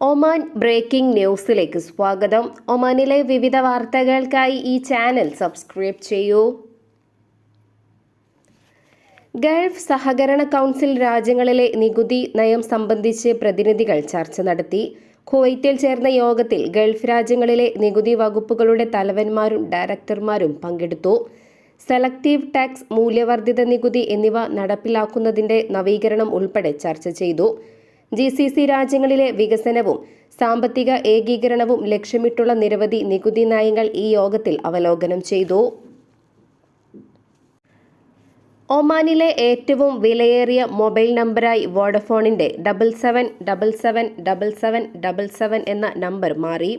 Oman breaking ന്യൂസിലേക്ക് സ്വാഗതം. ഒമാനിലെ വിവിധ വാർത്തകൾക്കായി ഈ ചാനൽ സബ്സ്ക്രൈബ് ചെയ്യൂ. ഗൾഫ് സഹകരണ കൗൺസിൽ രാജ്യങ്ങളിലെ നികുതി നയം സംബന്ധിച്ച് പ്രതിനിധികൾ ചർച്ച നടത്തി. കുവൈറ്റിൽ ചേർന്ന യോഗത്തിൽ ഗൾഫ് രാജ്യങ്ങളിലെ നികുതി വകുപ്പുകളുടെ തലവന്മാരും ഡയറക്ടർമാരും പങ്കെടുത്തു. സെലക്റ്റീവ് ടാക്സ് മൂല്യവർദ്ധിത നികുതി എന്നിവ നടപ്പിലാക്കുന്നതിന്റെ നവീകരണം ഉൾപ്പെടെ ചർച്ച ചെയ്തു. ജി സി സി രാജ്യങ്ങളിലെ വികസനവും സാമ്പത്തിക ഏകീകരണവും ലക്ഷ്യമിട്ടുള്ള നിരവധി നികുതി നയങ്ങൾ ഈ യോഗത്തിൽ അവലോകനം ചെയ്തു. ഒമാനിലെ ഏറ്റവും വിലയേറിയ മൊബൈൽ നമ്പറായി വോഡഫോണിന്റെ double seven double seven double seven double seven എന്ന നമ്പർ മാറി.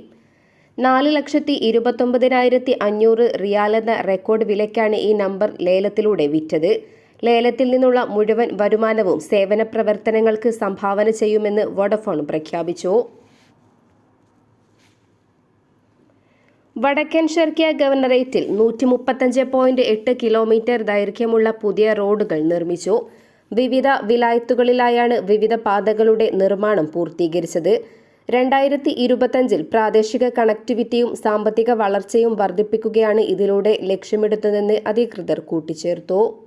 നാല് ലക്ഷത്തി ഇരുപത്തൊമ്പതിനായിരത്തി അഞ്ഞൂറ് റിയാൽ എന്ന റെക്കോർഡ് വിലയ്ക്കാണ് ഈ നമ്പർ ലേലത്തിലൂടെ വിറ്റത്. ലേലത്തിൽ നിന്നുള്ള മുഴുവൻ വരുമാനവും സേവന പ്രവർത്തനങ്ങൾക്ക് സംഭാവന ചെയ്യുമെന്ന് വോഡഫോൺ പ്രഖ്യാപിച്ചു. വടക്കൻ ഷെർക്കിയ ഗവർണറേറ്റിൽ നൂറ്റി മുപ്പത്തഞ്ച് പോയിന്റ് എട്ട് കിലോമീറ്റർ ദൈർഘ്യമുള്ള പുതിയ റോഡുകൾ നിർമ്മിച്ചു. വിവിധ വിലായത്തുകളിലായാണ് വിവിധ പാതകളുടെ നിർമ്മാണം പൂർത്തീകരിച്ചത്. രണ്ടായിരത്തി ഇരുപത്തഞ്ചിൽ പ്രാദേശിക കണക്ടിവിറ്റിയും സാമ്പത്തിക വളർച്ചയും വർദ്ധിപ്പിക്കുകയാണ് ഇതിലൂടെ ലക്ഷ്യമിടുന്നതെന്ന് അധികൃതർ കൂട്ടിച്ചേർത്തു.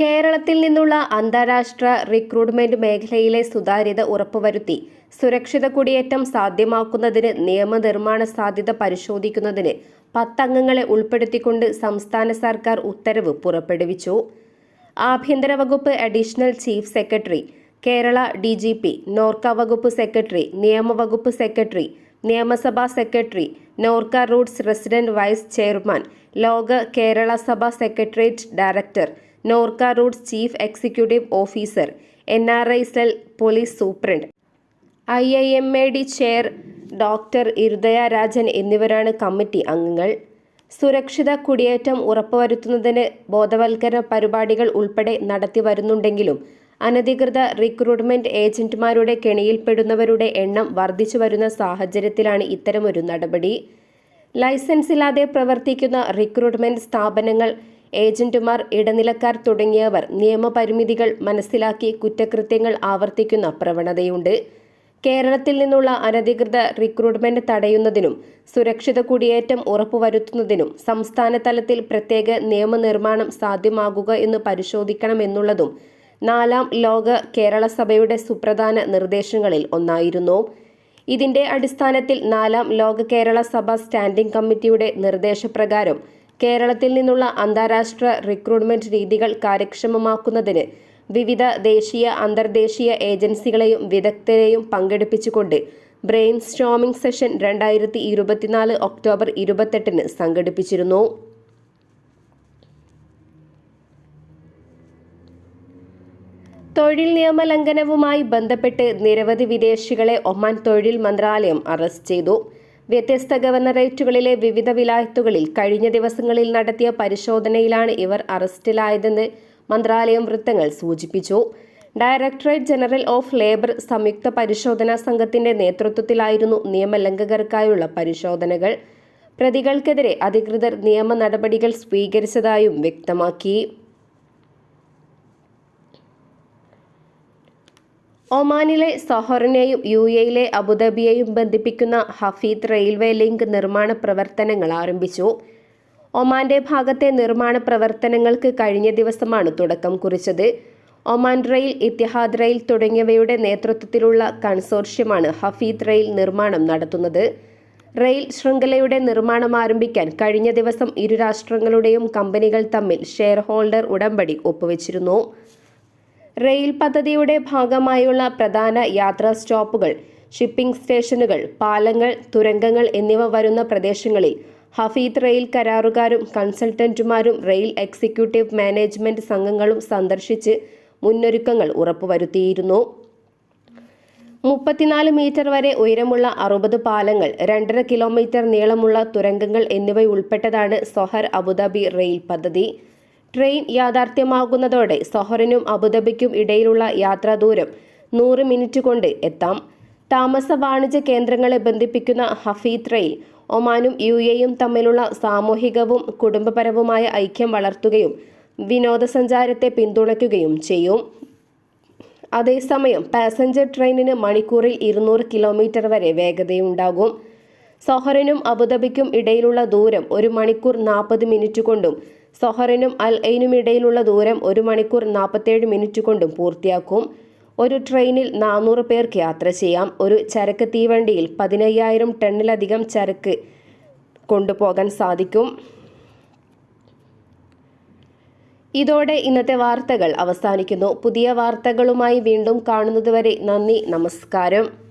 കേരളത്തിൽ നിന്നുള്ള അന്താരാഷ്ട്ര റിക്രൂട്ട്മെന്റ് മേഖലയിലെ സുതാര്യത ഉറപ്പുവരുത്തി സുരക്ഷിത കുടിയേറ്റം സാധ്യമാക്കുന്നതിന് നിയമനിർമ്മാണ സാധ്യത പരിശോധിക്കുന്നതിന് പത്തംഗങ്ങളെ ഉൾപ്പെടുത്തിക്കൊണ്ട് സംസ്ഥാന സർക്കാർ ഉത്തരവ് പുറപ്പെടുവിച്ചു. ആഭ്യന്തര വകുപ്പ് additional chief secretary Kerala D G P NORKA വകുപ്പ് സെക്രട്ടറി നിയമവകുപ്പ് സെക്രട്ടറി നിയമസഭാ secretary NORKA roots resident vice chairman Loka Kerala Sabha secretariat director NORKA roots chief executive officer N R I cell police superintendent. I I M A D chair doctor Irudaya Rajan എന്നിവരാണ് committee അംഗങ്ങൾ. സുരക്ഷിത കുടിയേറ്റം ഉറപ്പുവരുത്തുന്നതിന് ബോധവൽക്കരണ പരിപാടികൾ ഉൾപ്പെടെ നടത്തി വരുന്നുണ്ടെങ്കിലും അനധികൃത റിക്രൂട്ട്മെന്റ് ഏജന്റുമാരുടെ കെണിയിൽപ്പെടുന്നവരുടെ എണ്ണം വർദ്ധിച്ചു വരുന്ന സാഹചര്യത്തിലാണ് ഇത്തരമൊരു നടപടി. ലൈസൻസ് ഇല്ലാതെ പ്രവർത്തിക്കുന്ന റിക്രൂട്ട്മെന്റ് സ്ഥാപനങ്ങൾ ഏജന്റുമാർ ഇടനിലക്കാർ തുടങ്ങിയവർ നിയമപരിമിതികൾ മനസ്സിലാക്കി കുറ്റകൃത്യങ്ങൾ ആവർത്തിക്കുന്ന പ്രവണതയുണ്ട്. കേരളത്തിൽ നിന്നുള്ള അനധികൃത റിക്രൂട്ട്മെന്റ് തടയുന്നതിനും സുരക്ഷിത കുടിയേറ്റം ഉറപ്പുവരുത്തുന്നതിനും സംസ്ഥാന തലത്തിൽ പ്രത്യേക നിയമനിർമ്മാണം സാധ്യമാകുക എന്ന് പരിശോധിക്കണമെന്നുള്ളതും നാലാം ലോക കേരള സഭയുടെ സുപ്രധാന നിർദ്ദേശങ്ങളിൽ ഒന്നായിരുന്നു. ഇതിന്റെ അടിസ്ഥാനത്തിൽ നാലാം ലോക കേരള സഭ സ്റ്റാൻഡിംഗ് കമ്മിറ്റിയുടെ നിർദ്ദേശപ്രകാരം കേരളത്തിൽ നിന്നുള്ള അന്താരാഷ്ട്ര റിക്രൂട്ട്മെന്റ് രീതികൾ കാര്യക്ഷമമാക്കുന്നതിന് വിവിധ ദേശീയ അന്തർദേശീയ ഏജൻസികളെയും വിദഗ്ധരെയും പങ്കെടുപ്പിച്ചുകൊണ്ട് ബ്രെയിൻ സ്റ്റോമിംഗ് സെഷൻ രണ്ടായിരത്തി ഇരുപത്തിനാല് ഒക്ടോബർ ഇരുപത്തെട്ടിന് സംഘടിപ്പിച്ചിരുന്നു. തൊഴിൽ നിയമലംഘനവുമായി ബന്ധപ്പെട്ട് നിരവധി വിദേശികളെ ഒമാൻ തൊഴിൽ മന്ത്രാലയം അറസ്റ്റ് ചെയ്തു. വ്യത്യസ്ത ഗവർണറേറ്റുകളിലെ വിവിധ വിലായത്തുകളിൽ കഴിഞ്ഞ ദിവസങ്ങളിൽ നടത്തിയ പരിശോധനയിലാണ് ഇവർ അറസ്റ്റിലായതെന്ന് മന്ത്രാലയം വൃത്തങ്ങൾ സൂചിപ്പിച്ചു. ഡയറക്ടറേറ്റ് ജനറൽ ഓഫ് ലേബർ സംയുക്ത പരിശോധനാ സംഘത്തിന്റെ നേതൃത്വത്തിലായിരുന്നു നിയമലംഘകർക്കായുള്ള പരിശോധനകൾ. പ്രതികൾക്കെതിരെ അധികൃതർ നിയമ നടപടികൾ സ്വീകരിച്ചതായും വ്യക്തമാക്കി. ഒമാനിലെ സൊഹറിനെയും യു എയിലെ അബുദാബിയെയും ബന്ധിപ്പിക്കുന്ന ഹഫീദ് റെയിൽവേ ലിങ്ക് നിർമ്മാണ പ്രവർത്തനങ്ങൾ ആരംഭിച്ചു. ഒമാന്റെ ഭാഗത്തെ നിർമ്മാണ പ്രവർത്തനങ്ങൾക്ക് കഴിഞ്ഞ ദിവസമാണ് തുടക്കം കുറിച്ചത്. ഒമാൻ റെയിൽ ഇത്തിഹാദ് റെയിൽ തുടങ്ങിയവയുടെ നേതൃത്വത്തിലുള്ള കൺസോർഷ്യമാണ് ഹഫീദ് റെയിൽ നിർമ്മാണം നടത്തുന്നത്. റെയിൽ ശൃംഖലയുടെ നിർമ്മാണം ആരംഭിക്കാൻ കഴിഞ്ഞ ദിവസം ഇരു രാഷ്ട്രങ്ങളുടെയും കമ്പനികൾ തമ്മിൽ ഷെയർ ഹോൾഡർ ഉടമ്പടി ഒപ്പുവെച്ചിരുന്നു. റെയിൽ പദ്ധതിയുടെ ഭാഗമായുള്ള പ്രധാന യാത്രാ സ്റ്റോപ്പുകൾ ഷിപ്പിംഗ് സ്റ്റേഷനുകൾ പാലങ്ങൾ തുരങ്കങ്ങൾ എന്നിവ വരുന്ന പ്രദേശങ്ങളിൽ ഹഫീദ് റെയിൽ കരാറുകാരും കൺസൾട്ടന്റുമാരും റെയിൽ എക്സിക്യൂട്ടീവ് മാനേജ്മെന്റ് സംഘങ്ങളും സന്ദർശിച്ച് മുന്നൊരുക്കങ്ങൾ ഉറപ്പുവരുത്തിയിരുന്നു. മുപ്പത്തിനാല് മീറ്റർ വരെ ഉയരമുള്ള അറുപത് പാലങ്ങൾ രണ്ടര കിലോമീറ്റർ നീളമുള്ള തുരങ്കങ്ങൾ എന്നിവയുൾപ്പെട്ടതാണ് സൊഹർ അബുദാബി റെയിൽ പദ്ധതി. ട്രെയിൻ യാഥാർത്ഥ്യമാകുന്നതോടെ സൊഹറിനും അബുദാബിക്കും ഇടയിലുള്ള യാത്രാദൂരം നൂറ് മിനിറ്റ് കൊണ്ട് എത്താം. താമസ വാണിജ്യ കേന്ദ്രങ്ങളെ ബന്ധിപ്പിക്കുന്ന ഹഫീ ട്രെയിൻ ഒമാനും യു എയും തമ്മിലുള്ള സാമൂഹികവും കുടുംബപരവുമായ ഐക്യം വളർത്തുകയും വിനോദസഞ്ചാരത്തെ പിന്തുണയ്ക്കുകയും ചെയ്യും. അതേസമയം പാസഞ്ചർ ട്രെയിനിന് മണിക്കൂറിൽ ഇരുന്നൂറ് കിലോമീറ്റർ വരെ വേഗതയുണ്ടാകും. സൊഹറിനും അബുദാബിക്കും ഇടയിലുള്ള ദൂരം ഒരു മണിക്കൂർ നാൽപ്പത് മിനിറ്റ് കൊണ്ടും സൊഹറിനും അൽ ഐനും ഇടയിലുള്ള ദൂരം ഒരു മണിക്കൂർ നാൽപ്പത്തേഴ് മിനിറ്റ് കൊണ്ടും പൂർത്തിയാക്കും. ഒരു ട്രെയിനിൽ നാനൂറ് പേർക്ക് യാത്ര ചെയ്യാം. ഒരു ചരക്ക് തീവണ്ടിയിൽ പതിനയ്യായിരം ടണ്ണിലധികം ചരക്ക് കൊണ്ടുപോകാൻ സാധിക്കും. ഇതോടെ ഇന്നത്തെ വാർത്തകൾ അവസാനിക്കുന്നു. പുതിയ വാർത്തകളുമായി വീണ്ടും കാണുന്നതുവരെ നന്ദി നമസ്കാരം.